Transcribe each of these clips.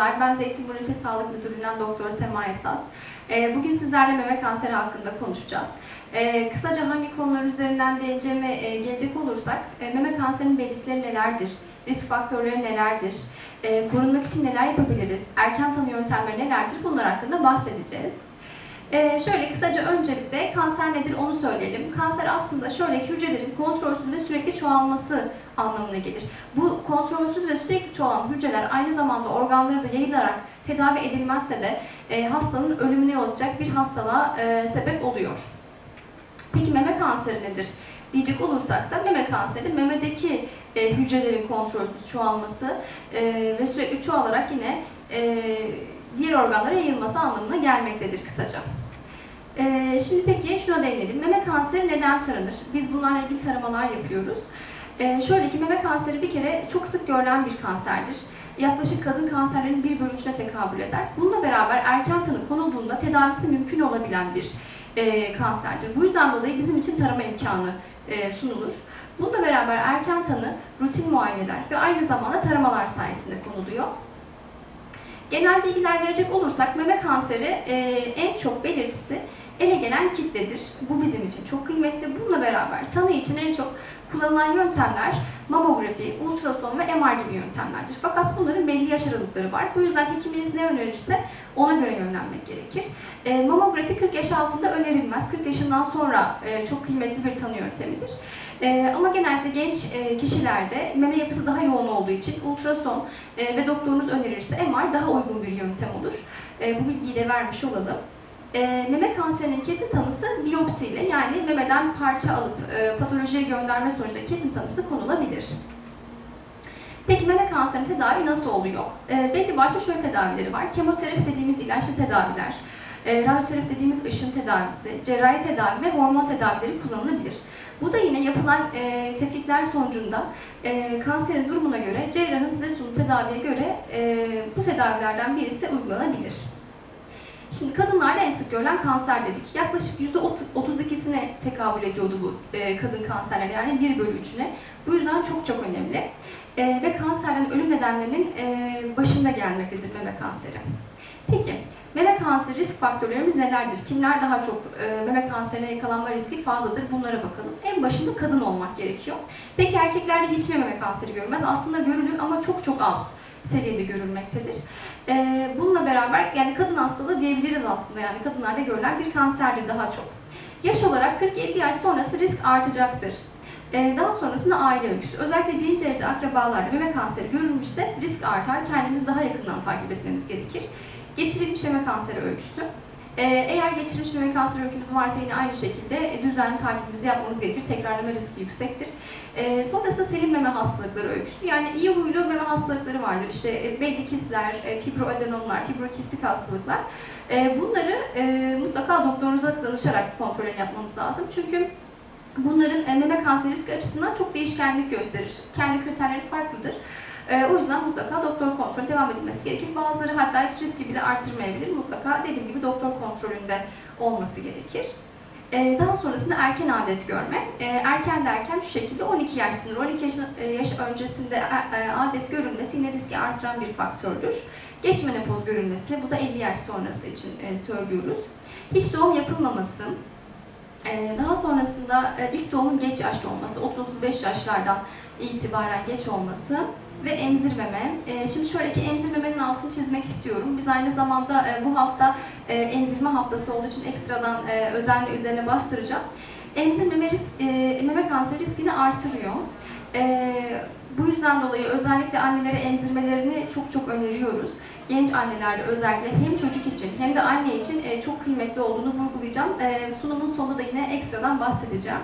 Merhabalar, ben Zeytinburnu İlçe Sağlık Müdürlüğü'nden Doktor Sema Esas. Ee, Bugün sizlerle meme kanseri hakkında konuşacağız. Ee, Kısaca hangi konular üzerinden değineceğime e, gelecek olursak, e, meme kanserinin belirtileri nelerdir, risk faktörleri nelerdir, e, korunmak için neler yapabiliriz, erken tanı yöntemleri nelerdir bunlar hakkında bahsedeceğiz. Şöyle kısaca öncelikle kanser nedir onu söyleyelim. Kanser aslında şöyle ki hücrelerin kontrolsüz ve çoğalması anlamına gelir. Bu kontrolsüz ve sürekli çoğalan hücreler aynı zamanda organları da yayılarak tedavi edilmezse de e, hastanın ölümüne yol açacak bir hastalığa e, sebep oluyor. Peki meme kanseri nedir? Diyecek olursak da meme kanseri memedeki e, hücrelerin kontrolsüz çoğalması e, ve sürekli çoğalarak yine e, diğer organlara yayılması anlamına gelmektedir kısaca. E, şimdi peki şuna değinelim. Meme kanseri neden taranır? Biz bunlarla ilgili taramalar yapıyoruz. E, şöyle ki meme kanseri bir kere çok sık görülen bir kanserdir. Yaklaşık kadın kanserlerin bir bölü üçüne tekabül eder. Bununla beraber erken tanı konulduğunda tedavisi mümkün olabilen bir e, kanserdir. Bu yüzden dolayı bizim için tarama imkanı e, sunulur. Bununla beraber erken tanı, rutin muayeneler ve aynı zamanda taramalar sayesinde konuluyor. Genel bilgiler verecek olursak meme kanseri e, en çok belirtisi ele gelen kitledir. Bu bizim için çok kıymetli. Bununla beraber tanı için en çok kullanılan yöntemler mamografi, ultrason ve MR gibi yöntemlerdir. Fakat bunların belli yaş aralıkları var. Bu yüzden hekiminiz ne önerirse ona göre yönlenmek gerekir. E, mamografi 40 yaş altında önerilmez. 40 yaşından sonra e, çok kıymetli bir tanı yöntemidir. E, ama genellikle genç e, kişilerde meme yapısı daha yoğun olduğu için ultrason e, ve doktorunuz önerirse MR daha uygun bir yöntem olur. E, bu bilgiyi de vermiş olalım. E, meme kanserinin kesin tanısı biyopsiyle yani memeden parça alıp e, patolojiye gönderme sonucunda kesin tanısı konulabilir. Peki meme kanserinin tedavi nasıl oluyor? E, belli başlı şöyle tedavileri var. Kemoterapi dediğimiz ilaçlı tedaviler, e, radyoterapi dediğimiz ışın tedavisi, cerrahi tedavi ve hormon tedavileri kullanılabilir. Bu da yine yapılan e, tetkikler sonucunda e, kanserin durumuna göre cerrahın size sunduğu tedaviye göre e, bu tedavilerden birisi uygulanabilir. Şimdi kadınlarda en sık görülen kanser dedik. Yaklaşık %32'sine tekabül ediyordu bu e, kadın kanserleri yani 1 bölü 3'üne. Bu yüzden çok çok önemli. E, ve kanserlerin ölüm nedenlerinin e, başında gelmektedir meme kanseri. Peki, meme kanseri risk faktörlerimiz nelerdir? Kimler daha çok meme kanserine yakalanma riski fazladır? Bunlara bakalım. En başında kadın olmak gerekiyor. Peki erkeklerde hiç meme kanseri görülmez? Aslında görülür ama çok çok az seviyede görülmektedir. Ee, bununla beraber yani kadın hastalığı diyebiliriz aslında yani kadınlarda görülen bir kanserdir daha çok. Yaş olarak 40-50 yaş sonrası risk artacaktır. Ee, daha sonrasında aile öyküsü. Özellikle birinci derece akrabalarda meme kanseri görülmüşse risk artar. Kendimizi daha yakından takip etmemiz gerekir. Geçirilmiş meme kanseri öyküsü. Ee, eğer geçirilmiş meme kanseri öykümüz varsa yine aynı şekilde e, düzenli takibimizi yapmamız gerekir. Tekrarlama riski yüksektir. Ee, sonrasında selim meme hastalıkları öyküsü. Yani iyi huylu meme hastalıkları vardır. İşte e, belli kistler, e, fibroadenomlar, fibrokistik hastalıklar. E, bunları e, mutlaka doktorunuza danışarak kontrolünü yapmanız lazım. Çünkü bunların e, meme kanseri riski açısından çok değişkenlik gösterir. Kendi kriterleri farklıdır. E, o yüzden mutlaka doktor kontrolü devam edilmesi gerekir. Bazıları hatta hiç riski bile artırmayabilir. Mutlaka dediğim gibi doktor kontrolünde olması gerekir. E, daha sonrasında erken adet görme. Erken derken şu şekilde 12 yaş sınırı, 12 yaş, yaş öncesinde adet görülmesi yine riski artıran bir faktördür. Geç menopoz görülmesi, bu da 50 yaş sonrası için söylüyoruz. Hiç doğum yapılmaması, daha sonrasında e, ilk doğumun geç yaşta olması, 35 yaşlardan itibaren geç olması, ve emzirmeme. E, şimdi şöyle ki emzirmemenin altını çizmek istiyorum. Biz aynı zamanda e, bu hafta e, emzirme haftası olduğu için ekstradan özenle üzerine bastıracağım. Emzirmeme risk, meme kanseri riskini artırıyor. Bu yüzden dolayı özellikle annelere emzirmelerini çok çok öneriyoruz. Genç annelerde özellikle hem çocuk için hem de anne için e, çok kıymetli olduğunu vurgulayacağım. E, sunumun sonunda da yine ekstradan bahsedeceğim.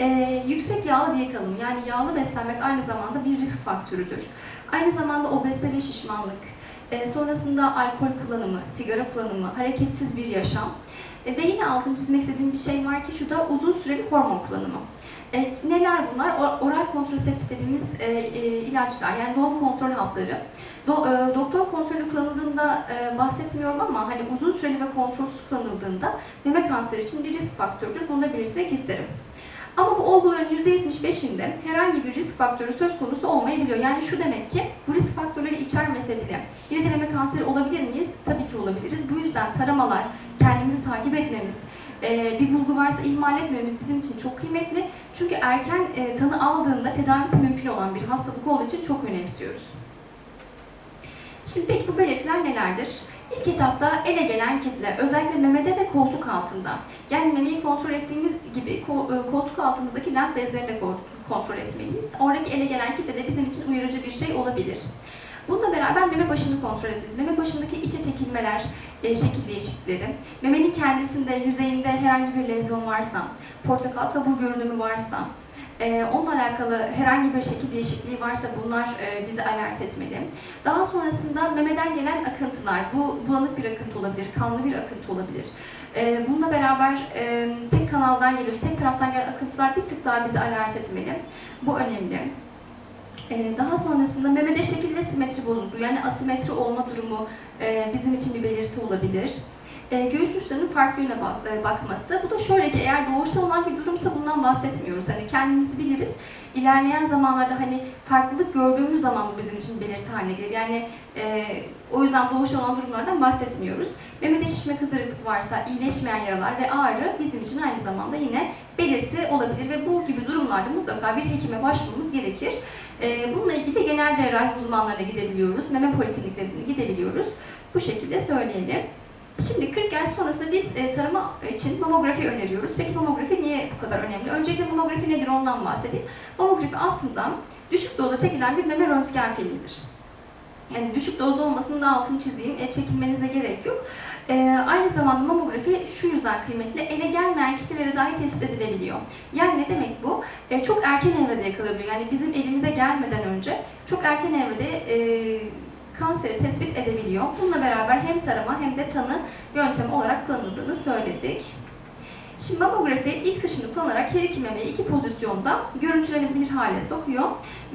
Ee, yüksek yağlı diyet alımı yani yağlı beslenmek aynı zamanda bir risk faktörüdür. Aynı zamanda obezite ve şişmanlık, e, sonrasında alkol kullanımı, sigara kullanımı, hareketsiz bir yaşam e, ve yine altını çizmek istediğim bir şey var ki şu da uzun süreli hormon kullanımı. E, neler bunlar? Oral kontraseptif dediğimiz e, e, ilaçlar yani doğum kontrol hapları. Do, e, doktor kontrolü kullanıldığında e, bahsetmiyorum ama hani uzun süreli ve kontrolsüz kullanıldığında meme kanseri için bir risk faktörüdür. Bunu da belirtmek isterim. Ama bu olguların %75'inde herhangi bir risk faktörü söz konusu olmayabiliyor. Yani şu demek ki bu risk faktörleri içermese bile yine de meme kanseri olabilir miyiz? Tabii ki olabiliriz. Bu yüzden taramalar, takip etmemiz, e, bir bulgu varsa ihmal etmememiz bizim için çok kıymetli. Çünkü erken e, tanı aldığında tedavisi mümkün olan bir hastalık olduğu için çok önemsiyoruz. Şimdi peki bu belirtiler nelerdir? İlk etapta ele gelen kitle, özellikle memede ve koltuk altında. Yani memeyi kontrol ettiğimiz gibi e, koltuk altımızdaki lenf bezlerini de ko- kontrol etmeliyiz. Oradaki ele gelen kitle de bizim için uyarıcı bir şey olabilir. Bununla beraber meme başını kontrol ediniz. Meme başındaki içe çekilmeler, e, şekil değişiklikleri, memenin kendisinde, yüzeyinde herhangi bir lezyon varsa, portakal kabuğu görünümü varsa, e, onunla alakalı herhangi bir şekil değişikliği varsa bunlar e, bizi alert etmeli. Daha sonrasında memeden gelen akıntılar, bu bulanık bir akıntı olabilir, kanlı bir akıntı olabilir. E, bununla beraber e, tek kanaldan geliyorsa, tek taraftan gelen akıntılar bir tık daha bizi alert etmeli. Bu önemli. E, daha sonrasında memede şekil ve simetri bozukluğu, yani asimetri olma durumu e, bizim için bir belirti olabilir. E, göğüs uçlarının farklı yöne e, bakması. Bu da şöyle ki eğer doğuştan olan bir durumsa bundan bahsetmiyoruz. Hani kendimizi biliriz. İlerleyen zamanlarda hani farklılık gördüğümüz zaman bu bizim için belirti haline gelir. Yani e, o yüzden doğuştan olan durumlardan bahsetmiyoruz. Memede şişme kızarıklık varsa, iyileşmeyen yaralar ve ağrı bizim için aynı zamanda yine belirti olabilir ve bu gibi durumlarda mutlaka bir hekime başvurmamız gerekir. E, bununla ilgili genel cerrahi uzmanlarına gidebiliyoruz, meme polikliniklerine gidebiliyoruz. Bu şekilde söyleyelim. Şimdi 40 yaş sonrasında biz e, tarama için mamografi öneriyoruz. Peki mamografi niye bu kadar önemli? Öncelikle mamografi nedir ondan bahsedeyim. Mamografi aslında düşük dozda çekilen bir meme röntgen filmidir. Yani düşük dozda olmasının da altını çizeyim, e, çekinmenize gerek yok. E, aynı zamanda mamografi şu yüzden kıymetli, ele gelmeyen kitlelere dahi tespit edilebiliyor. Yani ne demek bu? E, çok erken evrede yakalanabiliyor. Yani bizim elimize gelmeden önce çok erken evrede e, kanseri tespit edebiliyor. Bununla beraber hem tarama hem de tanı yöntemi olarak kullanıldığını söyledik. Şimdi mamografi X ışını kullanarak her iki memeyi iki pozisyonda görüntülenebilir hale sokuyor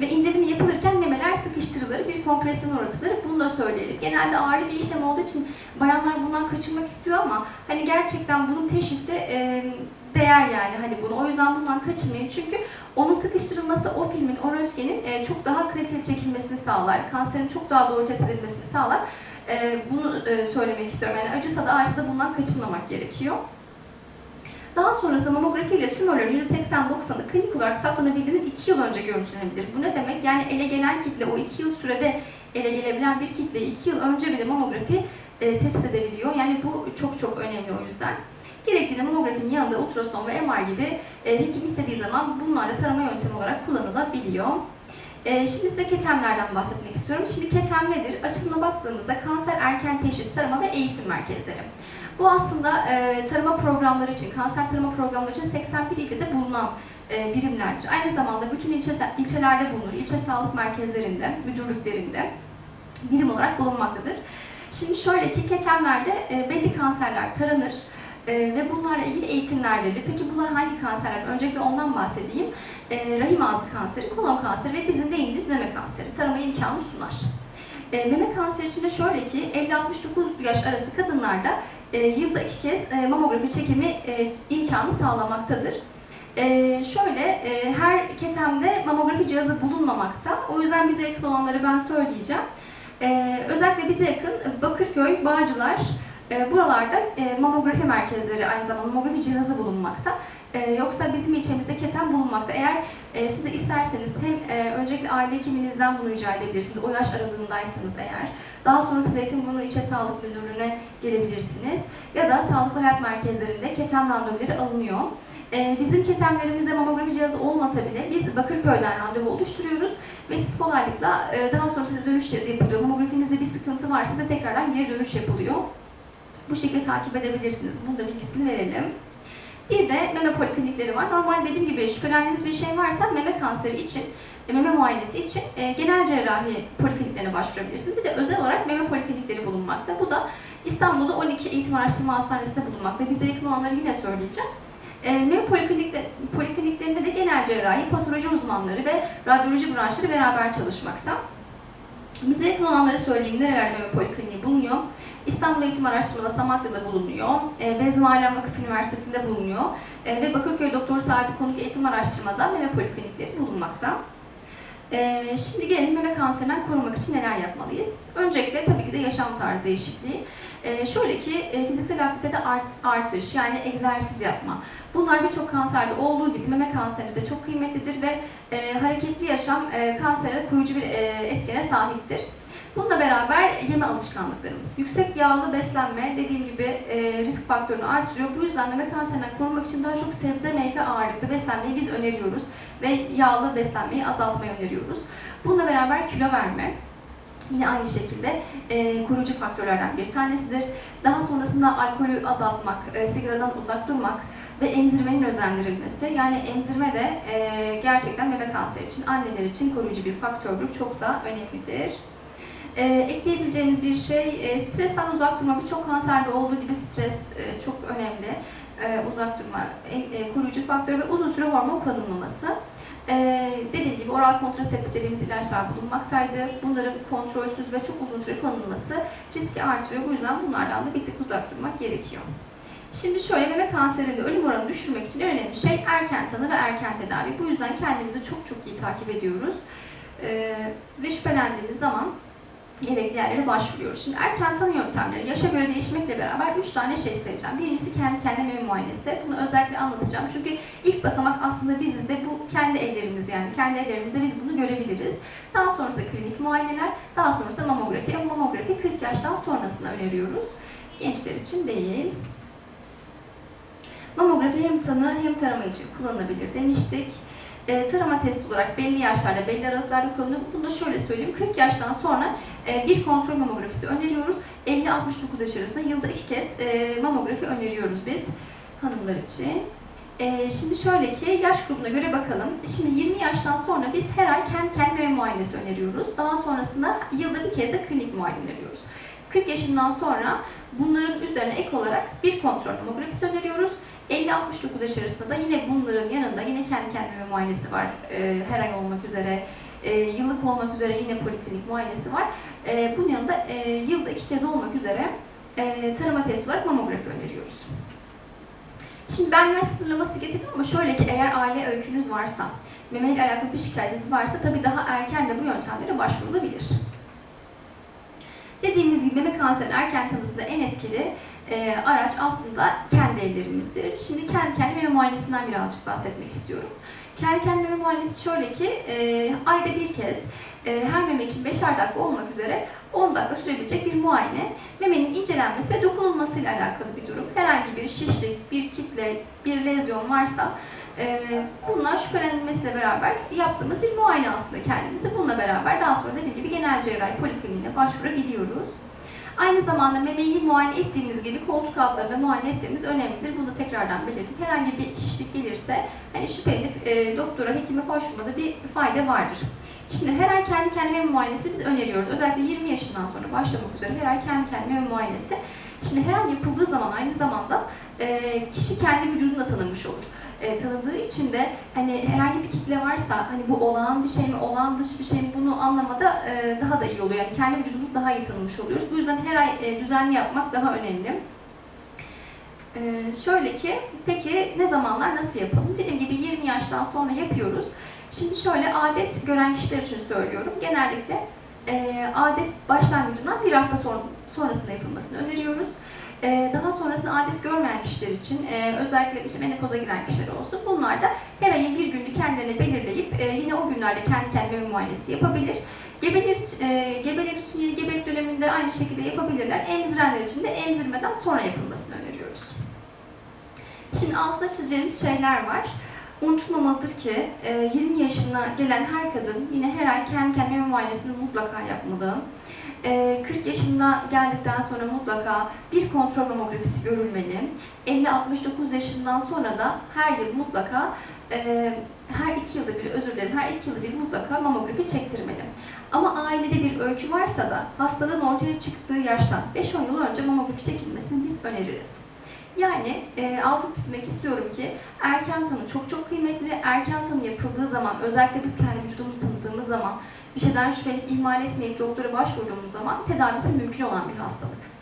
ve inceleme yapılırken memeler sıkıştırılır, bir kompresyon uğratılır. Bunu da söyleyelim. Genelde ağrı bir işlem olduğu için bayanlar bundan kaçınmak istiyor ama hani gerçekten bunun teşhisi e, değer yani hani bunu. O yüzden bundan kaçınmayın. Çünkü onun sıkıştırılması o filmin, o röntgenin e, çok daha kaliteli çekilmesini sağlar. Kanserin çok daha doğru tespit edilmesini sağlar. E, bunu e, söylemek istiyorum. Yani acısa da ağrısa da bundan kaçınmamak gerekiyor. Daha sonrasında mamografi ile tümörlerin %80-90'ı klinik olarak saptanabildiğinin 2 yıl önce görüntülenebilir. Bu ne demek? Yani ele gelen kitle, o 2 yıl sürede ele gelebilen bir kitle 2 yıl önce bile mamografi e, tespit edebiliyor. Yani bu çok çok önemli o yüzden. Gerektiğinde mamografinin yanında ultrason ve MR gibi e, hekim istediği zaman bunlar da tarama yöntemi olarak kullanılabiliyor. E, şimdi size ketemlerden bahsetmek istiyorum. Şimdi ketem nedir? Açılımına baktığımızda kanser erken teşhis, tarama ve eğitim merkezleri. Bu aslında e, tarama programları için, kanser tarama programları için 81 ilde bulunan e, birimlerdir. Aynı zamanda bütün ilçe, ilçelerde bulunur. İlçe sağlık merkezlerinde, müdürlüklerinde birim olarak bulunmaktadır. Şimdi şöyle ki ketemlerde e, belli kanserler taranır e, ve bunlarla ilgili eğitimler verilir. Peki bunlar hangi kanserler? Öncelikle ondan bahsedeyim. E, rahim ağzı kanseri, kolon kanseri ve bizim değindiğimiz meme kanseri tarama imkanı sunar. E, meme kanseri için de şöyle ki 50-69 yaş arası kadınlarda e, yılda iki kez e, mamografi çekimi e, imkanı sağlamaktadır. E, şöyle, e, her ketemde mamografi cihazı bulunmamakta. O yüzden bize yakın olanları ben söyleyeceğim. E, özellikle bize yakın Bakırköy, Bağcılar, e, buralarda e, mamografi merkezleri aynı zamanda mamografi cihazı bulunmakta. E, yoksa bizim ilçemizde keten bulunmakta. Eğer e, siz isterseniz hem e, öncelikle aile hekiminizden bunu rica edebilirsiniz. O yaş aralığındaysanız eğer. Daha sonrası Zeytinburnu İlçe Sağlık Müdürlüğü'ne gelebilirsiniz. Ya da sağlıklı hayat merkezlerinde ketem randevuları alınıyor. Ee, bizim ketemlerimizde mamografi cihazı olmasa bile biz Bakırköy'den randevu oluşturuyoruz ve siz kolaylıkla e, daha sonra size dönüş yapılıyor. Mamografinizde bir sıkıntı varsa size tekrardan geri dönüş yapılıyor. Bu şekilde takip edebilirsiniz. Bunu da bilgisini verelim. Bir de meme poliklinikleri var. Normal dediğim gibi şüphelendiğiniz bir şey varsa meme kanseri için, e, meme muayenesi için e, genel cerrahi polikliniklerine başvurabilirsiniz. Bir de özel olarak meme poliklinikleri bulunmakta. Bu da İstanbul'da 12 Eğitim Araştırma Hastanesi'nde bulunmakta. Bize yakın olanları yine söyleyeceğim. E, meme poliklinikte, polikliniklerinde de genel cerrahi, patoloji uzmanları ve radyoloji branşları beraber çalışmakta. Bize yakın olanları söyleyeyim. Nerelerde meme polikliniği bulunuyor? İstanbul Eğitim Araştırmada Samatya'da bulunuyor. E, Bezmi Alem Vakıf Üniversitesi'nde bulunuyor. E, ve Bakırköy Doktor Saati Konuk Eğitim Araştırmada meme poliklinikleri bulunmakta. E, şimdi gelelim meme kanserinden korumak için neler yapmalıyız? Öncelikle tabii ki de yaşam tarzı değişikliği. E, şöyle ki e, fiziksel aktivitede art, artış yani egzersiz yapma. Bunlar birçok kanserde olduğu gibi meme kanseri de çok kıymetlidir ve e, hareketli yaşam e, kansere koruyucu bir e, etkene sahiptir. Bununla beraber yeme alışkanlıklarımız. Yüksek yağlı beslenme dediğim gibi e, risk faktörünü artırıyor. Bu yüzden meme kanserinden korumak için daha çok sebze meyve ağırlıklı beslenmeyi biz öneriyoruz. Ve yağlı beslenmeyi azaltmayı öneriyoruz. Bununla beraber kilo verme. Yine aynı şekilde e, koruyucu faktörlerden bir tanesidir. Daha sonrasında alkolü azaltmak, e, sigaradan uzak durmak ve emzirmenin özendirilmesi. Yani emzirme de e, gerçekten meme kanseri için, anneler için koruyucu bir faktördür. Çok da önemlidir. E, ekleyebileceğimiz bir şey, e, stresten uzak durma. Birçok kanserde olduğu gibi stres e, çok önemli. E, uzak durma, e, e, koruyucu faktör ve uzun süre hormon kullanılmaması. Ee, dediğim gibi oral kontraseptif dediğimiz ilaçlar bulunmaktaydı. Bunların kontrolsüz ve çok uzun süre kullanılması riski artırıyor. Bu yüzden bunlardan da bir tık uzak durmak gerekiyor. Şimdi şöyle meme kanserinde ölüm oranını düşürmek için önemli şey erken tanı ve erken tedavi. Bu yüzden kendimizi çok çok iyi takip ediyoruz. Ee, ve şüphelendiğimiz zaman gerekli yerlere başvuruyoruz. Şimdi erken tanı yöntemleri yaşa göre değişmekle beraber üç tane şey sayacağım. Birincisi kendi kendine meme muayenesi. Bunu özellikle anlatacağım. Çünkü ilk basamak aslında biziz de bu kendi ellerimiz yani. Kendi ellerimizde biz bunu görebiliriz. Daha sonrasında klinik muayeneler, daha sonrasında mamografi. Ama mamografi 40 yaştan sonrasında öneriyoruz. Gençler için değil. Mamografi hem tanı hem tarama için kullanılabilir demiştik e, tarama testi olarak belli yaşlarda, belli aralıklarda kullanılıyor. Bunu da şöyle söyleyeyim, 40 yaştan sonra e, bir kontrol mamografisi öneriyoruz. 50-69 yaş arasında yılda iki kez e, mamografi öneriyoruz biz hanımlar için. E, şimdi şöyle ki yaş grubuna göre bakalım. Şimdi 20 yaştan sonra biz her ay kendi kendine muayenesi öneriyoruz. Daha sonrasında yılda bir kez de klinik muayene öneriyoruz. 40 yaşından sonra bunların üzerine ek olarak bir kontrol mamografisi öneriyoruz. 50-69 yaş arasında da yine bunların yanında yine kendi kendine muayenesi var. E, her ay olmak üzere, e, yıllık olmak üzere yine poliklinik muayenesi var. E, bunun yanında e, yılda iki kez olmak üzere e, tarama testi olarak mamografi öneriyoruz. Şimdi ben yaş sınırlaması getirdim ama şöyle ki eğer aile öykünüz varsa, meme ile alakalı bir şikayetiniz varsa tabii daha erken de bu yöntemlere başvurulabilir. Dediğimiz gibi meme kanserinin erken tanısında en etkili e, araç aslında kendi ellerimizdir. Şimdi kendi kendime meme muayenesinden birazcık bahsetmek istiyorum. Kendi kendime meme muayenesi şöyle ki e, ayda bir kez e, her meme için 5'er dakika olmak üzere 10 dakika sürebilecek bir muayene. Memenin incelenmesi ve dokunulmasıyla alakalı bir durum. Herhangi bir şişlik, bir kitle, bir lezyon varsa bunlar şüphelenilmesiyle beraber yaptığımız bir muayene aslında kendimize. Bununla beraber daha sonra dediğim gibi genel cerrahi polikliniğine başvurabiliyoruz. Aynı zamanda memeyi muayene ettiğimiz gibi koltuk altlarında muayene etmemiz önemlidir. Bunu da tekrardan belirtip herhangi bir şişlik gelirse hani şüphelenip e, doktora, hekime başvurmada bir fayda vardır. Şimdi her ay kendi kendine muayenesi biz öneriyoruz. Özellikle 20 yaşından sonra başlamak üzere her ay kendi kendine muayenesi. Şimdi her ay yapıldığı zaman aynı zamanda e, kişi kendi vücudunu da tanımış olur e, tanıdığı için de hani herhangi bir kitle varsa hani bu olağan bir şey mi, olağan dışı bir şey mi bunu anlamada e, daha da iyi oluyor. Yani kendi vücudumuzu daha iyi tanımış oluyoruz. Bu yüzden her ay e, düzenli yapmak daha önemli. E, şöyle ki, peki ne zamanlar nasıl yapalım? Dediğim gibi 20 yaştan sonra yapıyoruz. Şimdi şöyle adet gören kişiler için söylüyorum. Genellikle e, adet başlangıcından bir hafta son, sonrasında yapılmasını öneriyoruz. Ee, daha sonrasında adet görmeyen kişiler için, e, özellikle işte menopoza giren kişiler olsun, bunlar da her ayın bir günü kendilerine belirleyip e, yine o günlerde kendi kendine muayenesi yapabilir. Gebeler, e, gebeler için yeni gebelik döneminde aynı şekilde yapabilirler. Emzirenler için de emzirmeden sonra yapılmasını öneriyoruz. Şimdi altına çizeceğimiz şeyler var. Unutulmamalıdır ki 20 yaşına gelen her kadın yine her ay kendi kendine muayenesini mutlaka yapmalı. 40 ee, yaşında geldikten sonra mutlaka bir kontrol mamografisi görülmeli. 50-69 yaşından sonra da her yıl mutlaka e, her iki yılda bir, özür dilerim, her iki yılda bir mutlaka mamografi çektirmeli. Ama ailede bir öykü varsa da hastalığın ortaya çıktığı yaştan 5-10 yıl önce mamografi çekilmesini biz öneririz. Yani e, altı çizmek istiyorum ki erken tanı çok çok kıymetli. Erken tanı yapıldığı zaman, özellikle biz kendi vücudumuzu tanıdığımız zaman bir şeyden şüphelenip ihmal etmeyip doktora başvurduğumuz zaman tedavisi mümkün olan bir hastalık.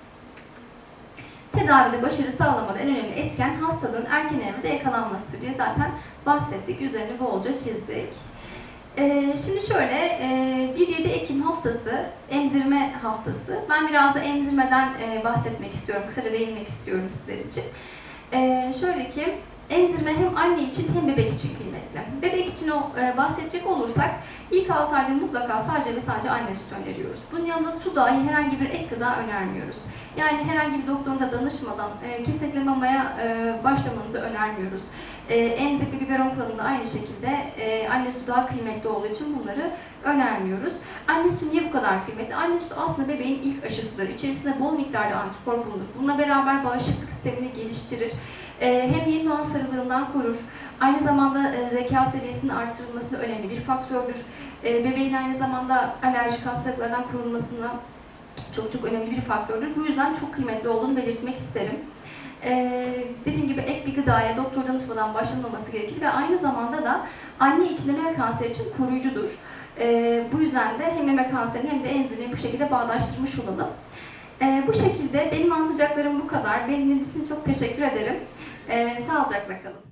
tedavide başarı sağlamada en önemli etken hastalığın erken evrede yakalanmasıdır diye zaten bahsettik. Üzerini bolca çizdik. Ee, şimdi şöyle, e, 1-7 Ekim haftası, emzirme haftası. Ben biraz da emzirmeden e, bahsetmek istiyorum, kısaca değinmek istiyorum sizler için. Ee, şöyle ki, emzirme hem anne için hem bebek için kıymetli. Bebek için o e, bahsedecek olursak, ilk 6 ayda mutlaka sadece ve sadece anne sütü öneriyoruz. Bunun yanında su dahi herhangi bir ek gıda önermiyoruz. Yani herhangi bir doktorunuza danışmadan e, mamaya e, başlamanızı önermiyoruz. E, emzik ve biberon kullanımında aynı şekilde e, anne sütü daha kıymetli olduğu için bunları önermiyoruz. Anne sütü niye bu kadar kıymetli? Anne sütü aslında bebeğin ilk aşısıdır. İçerisinde bol miktarda antikor bulunur. Bununla beraber bağışıklık sistemini geliştirir. E, hem yeni doğan sarılığından korur. Aynı zamanda e, zeka seviyesinin artırılmasında önemli bir faktördür. E, bebeğin aynı zamanda alerjik hastalıklardan korunmasına çok çok önemli bir faktördür. Bu yüzden çok kıymetli olduğunu belirtmek isterim. Ee, dediğim gibi ek bir gıdaya doktor danışmadan başlanılması gerekir ve aynı zamanda da anne için meme kanseri için koruyucudur. Ee, bu yüzden de hem meme kanserini hem de enzimi bu şekilde bağdaştırmış olalım. Ee, bu şekilde benim anlatacaklarım bu kadar. Benim için çok teşekkür ederim. Ee, sağlıcakla kalın.